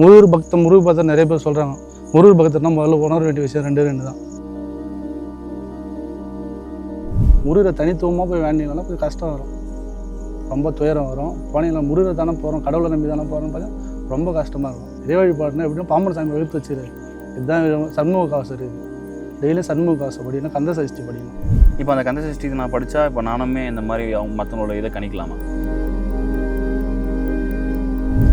முருகர் பக்தம் முருகர் பக்தர் நிறைய பேர் சொல்கிறாங்க முருகர் பக்தர்னா முதல்ல உணர வேண்டிய விஷயம் ரெண்டு ரெண்டு தான். முருகரை தனித்துவமாக போய் வேண்டிங்கன்னா கொஞ்சம் கஷ்டம் வரும். ரொம்ப துயரம் வரும். போனீங்களா முருகரை தானே போகிறோம் கடவுளை நம்பி தானே போகிறோம்னு பார்த்தா ரொம்ப கஷ்டமாக இருக்கும். இதே வழிபாடுனா எப்படின்னா பாம்பன் சாமி எழுத்து வச்சிரு இதுதான் சண்முக காசு இருக்குது. டெய்லியும் சண்முக காசு படிக்கணும் கந்த சஷ்டி படிக்கணும். இப்போ அந்த கந்த சஷ்டி நான் படித்தா இப்போ நானுமே இந்த மாதிரி அவங்க மற்றவங்களோட இதை கணிக்கலாமா?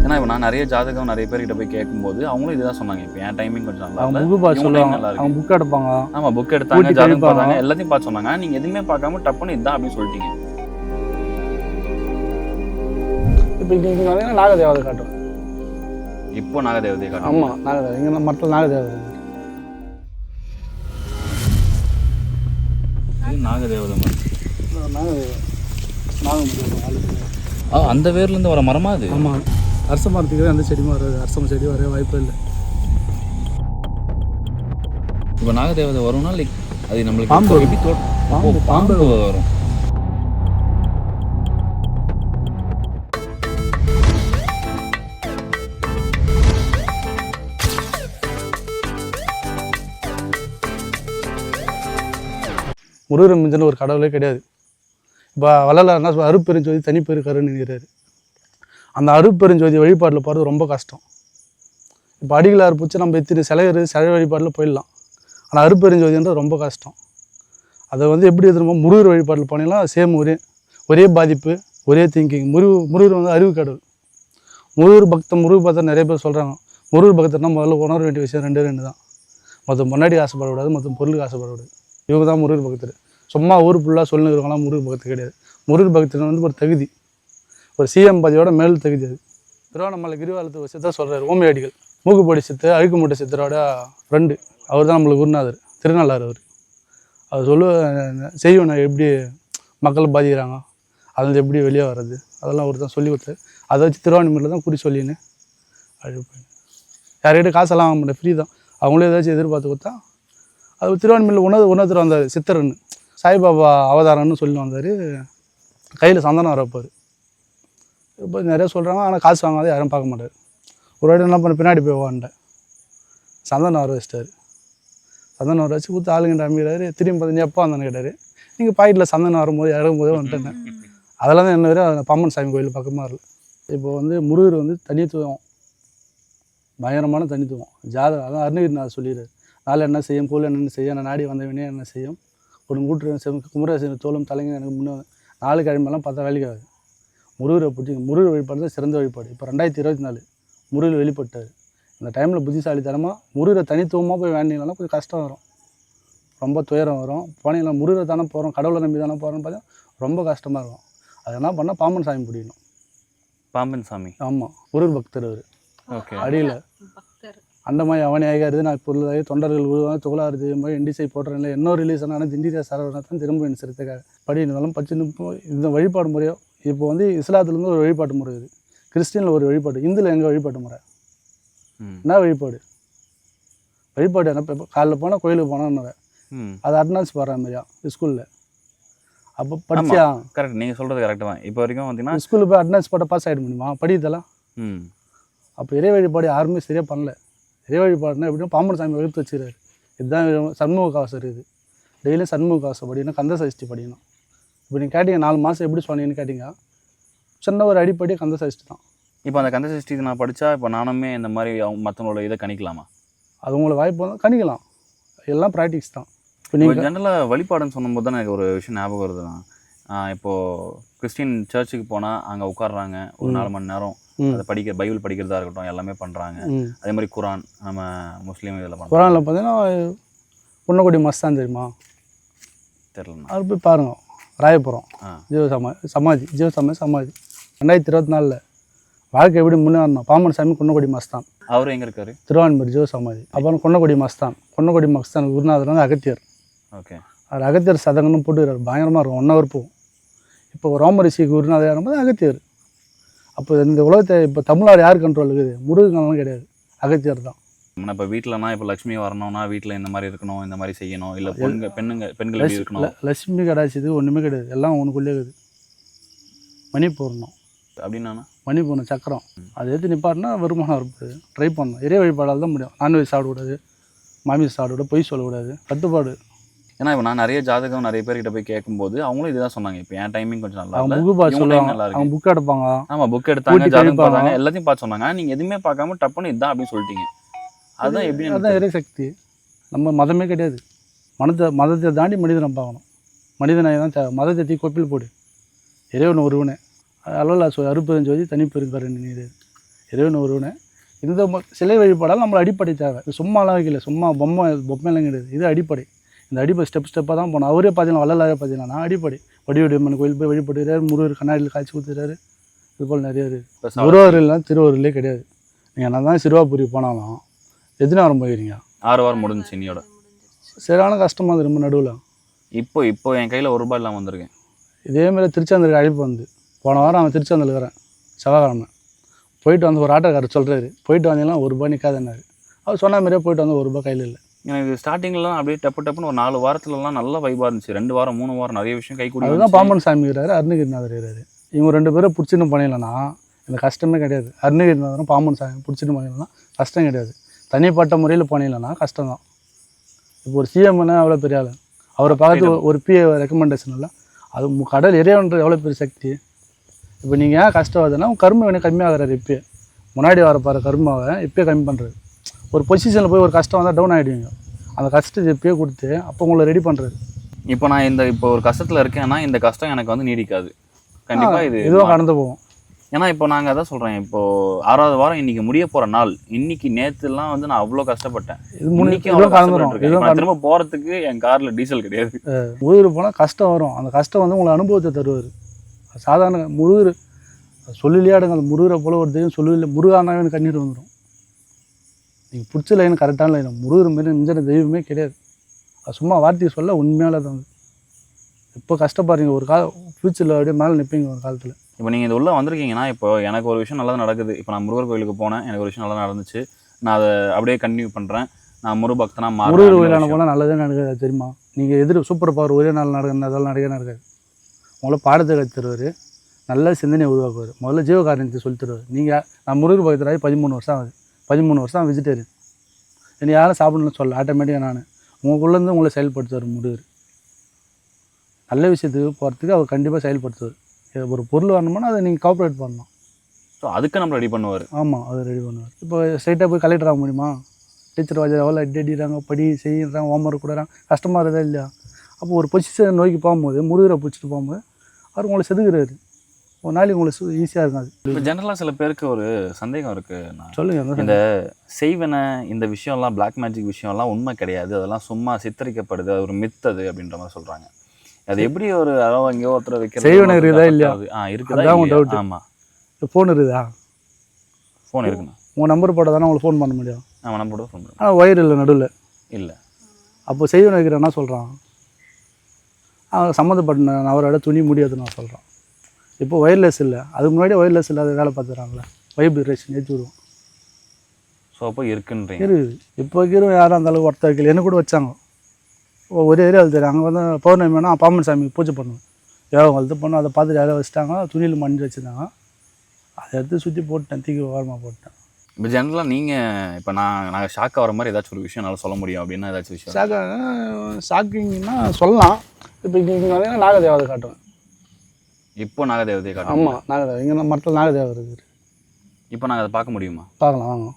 ஏன்னா இப்போ நான் நிறைய ஜாதகம் நிறைய பேர்கிட்ட போய் கேட்கும்போது அவங்களும் இதுதான் சொன்னாங்க. இப்போ என் டைமிங் கொஞ்சம் நல்லா. புக்கு பார்த்து சொல்லுவாங்க. அவங்க புக் எடுப்பாங்க. ஆமா புக் எடுத்தாங்க ஜாதகம். பார்த்தாங்க எல்லாத்தையும் பார்த்து சொன்னாங்க. நீங்க எதுவுமே பார்க்காம டப்புன்னு இதுதான் அப்படின்னு சொல்லிட்டீங்க. இப்போ இங்கே பார்த்தீங்கன்னா நாகதேவதை காட்டும். இப்போ நாகதேவதை காட்டும். ஆமாம் நாகதேவதை. இங்கே மற்ற நாகதேவதை. நாகதேவதை நாகதேவதை. நாகமுடியும் ஆ அந்த வேர்லேருந்து வர மரமா அது? ஆமாம் அரச மரத்துக்கு எந்த செடியும் வராது அரசம் செடி வர வாய்ப்பே இல்லை. இப்போ நாகதேவதை வரும்னா லைக் அது நம்மளுக்கு பாம்பு. எப்படி பாம்பு, பாம்பு வரும். முருகரை மிஞ்சின ஒரு கடவுளே கிடையாது. இப்போ வள்ளலார் என்ன சொல்ல அருப்பெருஞ்சோதி தனிப்பெரு கருணுங்கிறாரு அந்த அருப்பெருஞ்சோதி வழிபாட்டில் போகிறது ரொம்ப கஷ்டம். இப்போ அடிகளார் பிடிச்சி நம்ம எத்தனை சிலையர் சிலை வழிபாட்டில் போயிடலாம். ஆனால் அருப்பெருஞ்சோதின்றது ரொம்ப கஷ்டம். அதை வந்து எப்படி எதிர்ப்போம் முருகர் வழிபாட்டில் போனீங்கன்னா சேம் ஒரே ஒரே பாதிப்பு ஒரே திங்கிங் முருகு முருகர் வந்து அறிவு கடவுள் முருகர் பக்தன் முருகர் பக்தர் நிறைய பேர் சொல்கிறாங்க முருகர் பக்தர்னா முதல்ல உணர வேண்டிய விஷயம் ரெண்டு ரெண்டு தான். மொத்தம் முன்னாடி ஆசைப்படக்கூடாது மொத்தம் பொருளுக்கு ஆசைப்படக்கூடாது. இவங்க தான் முருகர் பக்தர். சும்மா ஊர் ஃபுல்லாக சொல்லுங்கிறவங்களாம் முருகர் பக்தர் கிடையாது. முருகர் பக்தர் வந்து ஒரு தகுதி. ஒரு சிஎம் பதியோட மேல் தகுதி அது. திருவண்ணாமலை கிரிவாலத்து ஒரு சொல்கிறார் ஓமியாடிகள் மூக்குப்பொடி சித்தர் அழுக்குமூட்டை சித்தரோட ஃப்ரெண்டு அவர் தான் நம்மளுக்கு குருநாதர் திருநள்ளார் அவர். அவர் சொல்லு செய்வனை எப்படி மக்கள் பாதிக்கிறாங்க அதுலேருந்து எப்படி வெளியே வர்றது? அதெல்லாம் அவர் தான் சொல்லி கொடுத்தாரு. அதை வச்சு திருவான்மையில் தான் குறி சொல்லின்னு அழுப்பேன் யார்கிட்ட காசெல்லாம் வாங்க மாட்டேன் ஃப்ரீ தான். அவங்களே ஏதாச்சும் எதிர்பார்த்து கொடுத்தா அது திருவான்மையில் உணவு உணர்த்துற வந்தார் சித்தர்னு சாய்பாபா அவதாரம்னு சொல்லி வந்தார். கையில் சந்தனம் வரப்பார் இப்போ நிறைய சொல்கிறாங்க ஆனால் காசு வாங்காத யாரும் பார்க்க மாட்டார். ஒரு வாட்டி என்ன பண்ண பின்னாடி போய் வாண்டேன் சந்தனம் வர வச்சிட்டாரு. சந்தனம் வர வச்சு கொடுத்து ஆளுங்கிட்ட அம்பிக்கிறாரு திரும்பி பார்த்து எப்போ வந்தான்னு கேட்டார். நீங்கள் பாக்கெட்டில் சந்தனம் வரும்போது இறங்கும்போதே வந்துட்டேன் அதெல்லாம் தான் என்ன வரையும் பாம்பன் சாமி கோயில் பக்கமாக இருக்கு. இப்போ வந்து முருகர் வந்து தனித்துவம். பயங்கரமான தனித்துவம். ஜாதகம் அதான் அருணகிரிநாதர் சொல்லிடுறாரு. நாளை என்ன செய்யும் போல் என்ன செய்யும் நான் நாடி வந்தவனே என்ன செய்யும். ஒரு கூட்டு செம் குமரேசன் தோளும் தலைங்க எனக்கு முன்னே நாலு கிழமெல்லாம் பார்த்தா வேலைக்கு ஆகுது முருகரை பிடிச்சி முருகர் வழிபாடு தான் சிறந்த வழிபாடு. இப்போ ரெண்டாயிரத்தி இருபத்தி நாலு முருகர் வெளிப்பட்டார். இந்த டைமில் புத்திசாலித்தனமாக முருகரை தனித்துவமாக போய் வேண்டிங்கன்னா கொஞ்சம் கஷ்டம் வரும். ரொம்ப துயரம் வரும். போனீங்களா முருகரை தானே போகிறோம் கடவுளை நம்பி தானே போகிறோம்னு பார்த்தா ரொம்ப கஷ்டமாக இருக்கும். அது என்ன பண்ணால் பாம்பன் சாமி பிடிக்கணும் பாம்பன் சாமி? ஆமாம் முருகர் பக்தர் அவர். ஓகே. அடியில். அந்த மாதிரி அவனே ஆகாது நான் பொருளாகி தொண்டர்கள் உருவாக துகளாருது இது மாதிரி எண்டிசை போடுறேன் இன்னொரு ரிலீஸ் ஆனால் திண்டிரா சரவணா தான் திரும்ப என் சிறுத்தைக்காக. படி இருந்தாலும் பச்சு இந்த வழிபாடு முறையோ இப்போ வந்து இஸ்லாத்துலேருந்து ஒரு வழிபாட்டு முறை இருக்குது கிறிஸ்டினில் ஒரு வழிபாடு இந்துல எங்கே வழிபாட்டு முறை? என்ன வழிபாடு? வழிபாடு என்ன? இப்போ காலைல போனால் கோயிலுக்கு போனான்னு அது அட்டனன்ஸ் போடுற மாதிரியா? ஸ்கூலில் அப்போ படிச்சியா? கரெக்ட் நீங்கள் சொல்கிறது கரெக்டு தான். இப்போ வரைக்கும் பார்த்தீங்கன்னா ஸ்கூலில் போய் அட்டனன்ஸ் போட்டால் பாஸ் ஆகிட முடியுமா? படித்தலாம் ம். அப்போ இறை வழிபாடு யாருமே சரியாக பண்ணல. இறை வழிபாடுனா எப்படின்னா பாம்பன் சாமி எழுத்து வச்சுருக்காரு இதுதான் சண்முக காசு இருக்குது. டெய்லியும் சண்முக காசு படிக்கணும் கந்த சஷ்டி படிக்கணும். இப்போ நீங்கள் கேட்டீங்க நாலு மாதம் எப்படி சொன்னீங்கன்னு கேட்டீங்க. சின்ன ஒரு அடிப்படை கந்த சஷ்டி தான். இப்போ அந்த கந்த சஷ்டி நான் படித்தா இப்போ நானுமே இந்த மாதிரி அவங்க மற்றவங்களோட இதை கணிக்கலாமா? அது உங்களுக்கு வாய்ப்பு வந்து கணிக்கலாம். எல்லாம் ப்ராக்டிக்ஸ் தான். இப்போ நீங்கள் ஜென்ரலாக வழிபாடுன்னு சொன்னும்போது தான் எனக்கு ஒரு விஷயம் ஞாபகம் வருதுண்ணா ஆஹ் இப்போ கிறிஸ்டின் சர்ச்சுக்கு போனால் அங்கே உட்காடுறாங்க ஒரு நாலு மணி நேரம். அதை படிக்க பைபிள் படிக்கிறதா இருக்கட்டும் எல்லாமே பண்ணுறாங்க அதே மாதிரி குரான் நம்ம முஸ்லீம் இதில் பண்ணுறோம் குரானில் பார்த்தீங்கன்னா புன்னக்குடி மஸ்தான் தெரியுமா? தெரிலண்ணா அது போய் பாருங்க. ராயபுரம். ஜீவ சமா சமாதி ஜீவ சமாதி சமாதி. ரெண்டாயிரத்தி இருபத்தி நாலில் வாழ்க்கை எப்படி முன்னேறணும்? பாம்பன் சாமி குன்னக்குடி மஸ்தான். அவரு எங்கே இருக்காரு? திருவான்மூர் ஜீவ சமாதி. அப்புறம் கொன்னக்குடி மஸ்தான். கொன்னக்குடி மஸ்தான் குருநாதர் வந்து அகத்தியர். ஓகே. அவர் அகத்தியர் சதங்கன்னு போட்டுக்கிறார். பயங்கரமாக இருக்கும். ஒன் ஹவர் போகும். இப்போ ரோமரிஷி குருநாதர் இருக்கும்போது அகத்தியர். அப்போ இந்த உலகத்தை இப்போ தமிழ்நாடு யார் கண்ட்ரோல் இருக்குது? முருகன் கிடையாது. அகத்தியர் தான். நம்ம இப்போ வீட்டிலனா இப்போ லக்ஷ்மி வரணும்னா வீட்டில் இந்த மாதிரி இருக்கணும் இந்த மாதிரி செய்யணும். இல்லை பெண்கள் பெண்ணுங்க பெண்கள் எப்படி இருக்கணும்? ல- லட்சுமி கடாட்சி இது ஒன்றுமே கிடையாது. எல்லாம் உனக்குள்ளே இருக்குது. மணி போடணும். அப்படின்னா மணி போன சக்கரம். அதை எடுத்து நிப்பாட்டினா வருமானம் இருப்பாது ட்ரை பண்ணணும். இறை வழிபாடால் தான் முடியும். நான்வெஜ் சாப்பிடக்கூடாது. மாமிஸ் சாப்பிடக்கூடாது. பொய் சொல்லக்கூடாது. கட்டுப்பாடு. ஏன்னா இப்போ நான் நிறைய ஜாதகம் நிறைய பேர்கிட்ட போய் கேட்கும்போது அவங்களும் இதுதான் சொன்னாங்க. இப்போ என் டைமிங் கொஞ்சம் நல்லா அவங்க புக்கு பார்த்து சொல்லுவாங்க. அவங்க புக் எடுப்பாங்க. ஆமா புக் எடுத்தாங்க ஜாதகம். பார்த்தாங்க எல்லாத்தையும் பார்த்து சொன்னாங்க. நீங்க எதுவுமே பார்க்காம டப்புன்னு இதான் அப்படின்னு சொல்லிட்டீங்க. அதுதான் எப்படி அதுதான் இறை சக்தி நம்ம மதமே கிடையாது. மனத்தை மதத்தை தாண்டி மனிதனை பார்க்கணும் மனிதனை தான் மதத்தை தீ கொப்பில் போடு. இறைவன் ஒருவனே. அல்லா சொல் அருப்பெருஞ்சோதி தனிப்பெருங்கருணை நீர். இறைவன் ஒருவனே. இந்த சிலை வழிபாடால் நம்மளை அடிப்படை தேவை. இது சும்மாலாம் வைக்கல. சும்மா பொம்மை பொம்மைலாம் கிடையாது. இது அடிப்படை. இந்த அடிப்படை ஸ்டெப் ஸ்டெப்பாக தான் போகணும். அவரே பார்த்தீங்கன்னா வள்ளலாரே பார்த்தீங்கன்னா நான் அடிப்படை. வடிவடியம்மன் கோயில் போய் வழிபடுகிறார். முருகர் கண்ணாடியில் காய்ச்சி ஊற்றுறாரு இது போல் நிறைய இருக்குது சா- குருவாரில்லாம் திருவாரூர்லேயே கிடையாது. நீங்கள் நான் தான் சிறுவாபுரி போனாலும் எத்தனாயிரம் போயிருங்க ஆறு வாரம் முடிஞ்சுச்சு இன்னியோட சரியான கஷ்டமாக இருக்குது ரொம்ப நடுவில். இப்போ இப்போ என் கையில ஒரு ரூபாய் இல்லாம வந்திருக்கேன். இதேமாரி திருச்செந்தூருக்கு அழைப்பு வந்து. போன வாரம் அவன் திருச்செந்தூர் இருக்கிறேன். செவ்வாய்க்கிழமை. போயிட்டு வந்து ஒரு ஆட்டோக்காரர் சொல்கிறாரு போயிட்டு வந்தீங்கன்னா ஒரு ரூபாய் நிற்காதுன்னாரு அவர் சொன்ன மாதிரியே போயிட்டு வந்து ஒரு ரூபாய் கையில் இல்லை. எனக்கு ஸ்டார்டிங்லாம் அப்படியே டப்பு டப்புன்னு ஒரு நாலு வாரத்துலலாம் நல்ல வைபா இருந்துச்சு. ரெண்டு வாரம் மூணு வாரம் நிறைய விஷயம் கை கூடி அதுதான் பாம்பன் சாமி இருக்கிறாரு அருணகிரிநாதர் இருக்கிறாரு. இவங்க ரெண்டு பேரும் பிடிச்சின்னு பண்ணிடலன்னா இந்த கஷ்டமே கிடையாது. அருணகிரிநாதரும் பாம்பன் சாமி பிடிச்சின்னு பண்ணிடலாம் கஷ்டம் கிடையாது. தனிப்பட்ட முறையில் பண்ணிடலன்னா கஷ்டம் தான் இப்போ ஒரு சிஎம்னா அவ்வளோ பெரிய ஆள்? அவரை பார்த்து ஒரு- பிஏ ரெக்கமெண்டேஷன் இல்லை. அது மு- கடல் இறைவன்ற எவ்வளோ பெரிய சக்தி? இப்போ நீங்கள் ஏன் கஷ்டம் உங்க கர்ம வினை கம்மியாகிறாரு இப்பயே. முன்னாடி வர பாரு கர்மாவை இப்பயே கம்மி பண்ணுறது ஒரு பொசிஷனில் போய் ஒரு கஷ்டம் வந்தால் டவுன் ஆகிடுவீங்க அந்த கஷ்டத்தை இப்பயே கொடுத்து அப்போ உங்களை ரெடி பண்ணுறது இப்போ நான் இந்த இப்போ ஒரு கஷ்டத்துல இருக்கேன்னா இந்த கஷ்டம் எனக்கு வந்து நீடிக்காது. கண்டிப்பா இது இதுவும் கடந்து போகும். ஏன்னா இப்போ நாங்க அதான் சொல்றேன். இப்போ ஆறாவது வாரம் இன்னைக்கு முடிய போற நாள். இன்னைக்கு நேத்துலாம் வந்து நான் அவ்வளோ கஷ்டப்பட்டேன். இது இதுவும் அவ்வளோ நான் திரும்ப போறதுக்கு என் கார்ல டீசல் கிடையாது. முழுகிற போனால் கஷ்டம் வரும். அந்த கஷ்டம் வந்து உங்களுக்கு அனுபவத்தை தருவார். சாதாரண முழுகிற சொல்லிலையாடுங்க அந்த முருகிற போல ஒரு தெய்வம் சொல்லல முருகானாவே கண்ணீர் வந்துடும் நீங்கள் பிடிச்ச லைன் கரெக்டான லைன் முருகிற மாரி மிஞ்சின தெய்வமே கிடையாது. அது சும்மா வார்த்தையை சொல்ல உண்மையால தான் இப்போ கஷ்டப்படுறீங்க? ஒரு கால ஃப்யூச்சரில் அப்படியே மேலே நிற்பீங்க ஒரு காலத்தில். இப்போ நீங்கள் இது உள்ள வந்திருக்கீங்கன்னா இப்போ எனக்கு ஒரு விஷயம் நல்லது நடக்குது. இப்போ நான் முருகர் கோயிலுக்கு போனேன். எனக்கு ஒரு விஷயம் நல்லா நடந்துச்சு. நான் அதை அப்படியே கண்டினியூ பண்ணுறேன் நான் முரு பக்தனா முருகர் மாறுறேன் கோயிலான போனால் நல்லதே நடக்காது தெரியுமா? நீங்கள் எதிர் சூப்பர் பவர் ஒரே நாள் நடக்க அதெல்லாம் நடக்கவே நடக்காது. உங்களை பாடத்தை தருவார் நல்ல சிந்தனையை உருவாக்குவார். முதல்ல ஜீவகாரணத்தை சொல்லி தருவார். நீங்கள் நான் முருகர் பக்தராகி பதிமூணு வருஷம் ஆகுது. பதிமூணு வருஷம் வெஜிடேரியன் என்னை யாரும் சாப்பிடணும்னு சொல்ல ஆட்டோமேட்டிக்காக நான். உங்களுக்குள்ளேருந்து உங்களை செயல்படுத்துவார் முருகர். நல்ல விஷயத்துக்கு போகிறதுக்கு அவர் கண்டிப்பாக செயல்படுத்துவார். ஒரு பொருள் வரணும்னா அதை நீங்கள் காப்பரேட் பண்ணணும் ஸோ அதுக்கு நம்ம ரெடி பண்ணுவார். ஆமாம் அதை ரெடி பண்ணுவார். இப்போ ஸ்ட்ரைட்டாக போய் கலெக்டர் ஆக முடியுமா? டீச்சர் வாஜர் எவ்வளோ அடி அடிக்கிறாங்க படி செய்கிறாங்க ஹோம்ஒர்க் கொடுக்குறாங்க கஷ்டமாக இருக்குதா இல்லையா? அப்போ ஒரு பொசிஷன் நோக்கி போகும்போது முருகரை பிடிச்சிட்டு போகும்போது அவர் உங்களை செதுக்குறாரு. ஒரு நாளைக்கு உங்களுக்கு ஈஸியாக இருக்கும் அது இப்போ ஜென்ரலாக சில பேருக்கு ஒரு சந்தேகம் இருக்குது நான். சொல்லுங்கள் இந்த செய்வன இந்த விஷயம்லாம் பிளாக் மேஜிக் விஷயம்லாம் உண்மை கிடையாது. அதெல்லாம் சும்மா சித்தரிக்கப்படுது அது ஒரு மித் அது அப்படின்ற மாதிரி சொல்கிறாங்க அது எப்படி ஒரு அதாவது எங்கேயோ ஒருத்தர் வைக்கிறது செய்வன இருக்குதா இல்லையா? ஆ இருக்குதா அதான் உங்க இல்லையா? doubt. ஆமா. ஃபோன் இருக்குதா? ஃபோன் இருக்குண்ணா. உங்கள் நம்பர் போட்டால் தானே உங்களுக்கு ஃபோன் பண்ண முடியும்? ஆமாம் நம்ம கூட ஃபோன் பண்ணுறேன் ஆனால் ஒயர் இல்லை நடுவில். இல்லை. அப்போ செய்வன வைக்கிற என்ன சொல்கிறான் அவன் சம்மந்தப்பட்ட அவரோட துணி முடியாதுன்னு நான் சொல்கிறான் இப்போ ஒயர்லெஸ் இல்லை. அதுக்கு முன்னாடி ஒயர்லெஸ் இல்லாத வேலை பார்த்துறாங்களே வைப்ரேஷன் ஏற்றி விடுவோம் ஸோ அப்போ இருக்குன்றீங்க. இருக்குது. இப்போ இருக்கிற யாரும் அந்த அளவுக்கு ஒருத்தர் வைக்கல. என்ன கூட வச்சாங்க. ஒரு ஏரியாவில் தெரியும் அங்கே வந்து பௌர்ணமினா பாம்பன் சாமிக்கு பூஜை பண்ணுவோம் யோகம் வளர்த்து பண்ணோம் அதை பார்த்துட்டு யாரோ வச்சுட்டாங்க. துணியில் மணி வச்சுருந்தாங்க. அதை எடுத்து சுற்றி போட்டேன் தீக்கு ஓரமாக போட்டேன் இப்போ ஜென்ரலாக நீங்கள் இப்போ நான் நாங்கள் ஷாக் ஆகிற மாதிரி ஏதாச்சும் ஒரு விஷயம் என்னால் சொல்ல முடியும் அப்படின்னா ஏதாச்சும் விஷயம். ஷாக்கா ஷாக்கிங்னா சொல்லலாம். இப்போ இங்கே இங்கே வந்தீங்கன்னா நாகதேவதை காட்டுவேன். இப்போ நாகதேவதையை காட்டும் ஆமாம் நாகதேவதை இங்கே மரத்தில் நாகதேவதை இருக்குது. இப்போ நாங்கள் அதை பார்க்க முடியுமா? பார்க்கலாம் வாங்க.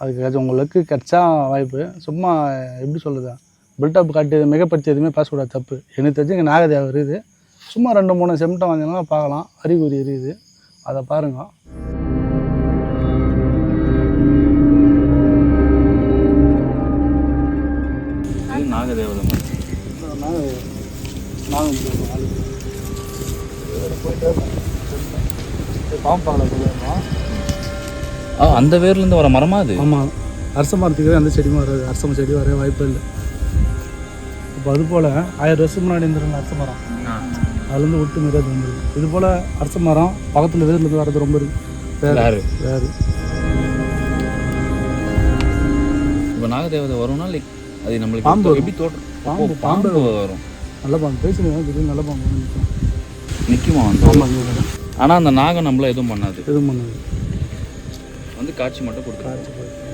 அதுக்கு ஏதாச்சும் உங்களுக்கு கிடைச்சா வாய்ப்பு. சும்மா எப்படி சொல்லுதா பில்டப் காட்டி மிகப்படுத்தி எதுவுமே பேசக்கூடாது தப்பு. எனக்கு தெரிஞ்சு இங்கே நாகதேவம் இருக்குது சும்மா ரெண்டு மூணு செம்டம் வந்தீங்கன்னா பார்க்கலாம். அறிகுறி இருக்குது. அதை பாருங்க. இது நாகதேவதை பாம்பாவில் போயிருந்தோம் ஆ அந்த வேர்லேருந்து வர மரமா அது? ஆமாம் அரச மரத்துக்கு எந்த செடியும் வராது. அரச செடி வர வாய்ப்பே இல்லை. இப்போ அது போல் ஆயிரம் வருஷம் முன்னாடி இருந்திருந்த அரச மரம். அதுலேருந்து விட்டு நிறைய வந்துருக்கு. இது போல் அரச மரம் பக்கத்தில் வேர்லேருந்து வர்றது ரொம்ப இருக்கு. வேறு வேறு. இப்போ நாகதேவதை வரும்னா லைக் அது நம்மளுக்கு பாம்பு எப்படி- தோற்றம் பாம்பு, பாம்பு வரும். நல்ல பாம்பு. பேசுனீங்க திடீர்னு நல்ல பாம்பு நிற்கும் நிற்குமா வந்து? ஆமாம் ஆனால் அந்த நாகம் நம்மள எதுவும் பண்ணாது. எதுவும் பண்ணாது. வந்து காட்சி மட்டும் காய்ச்சி போய்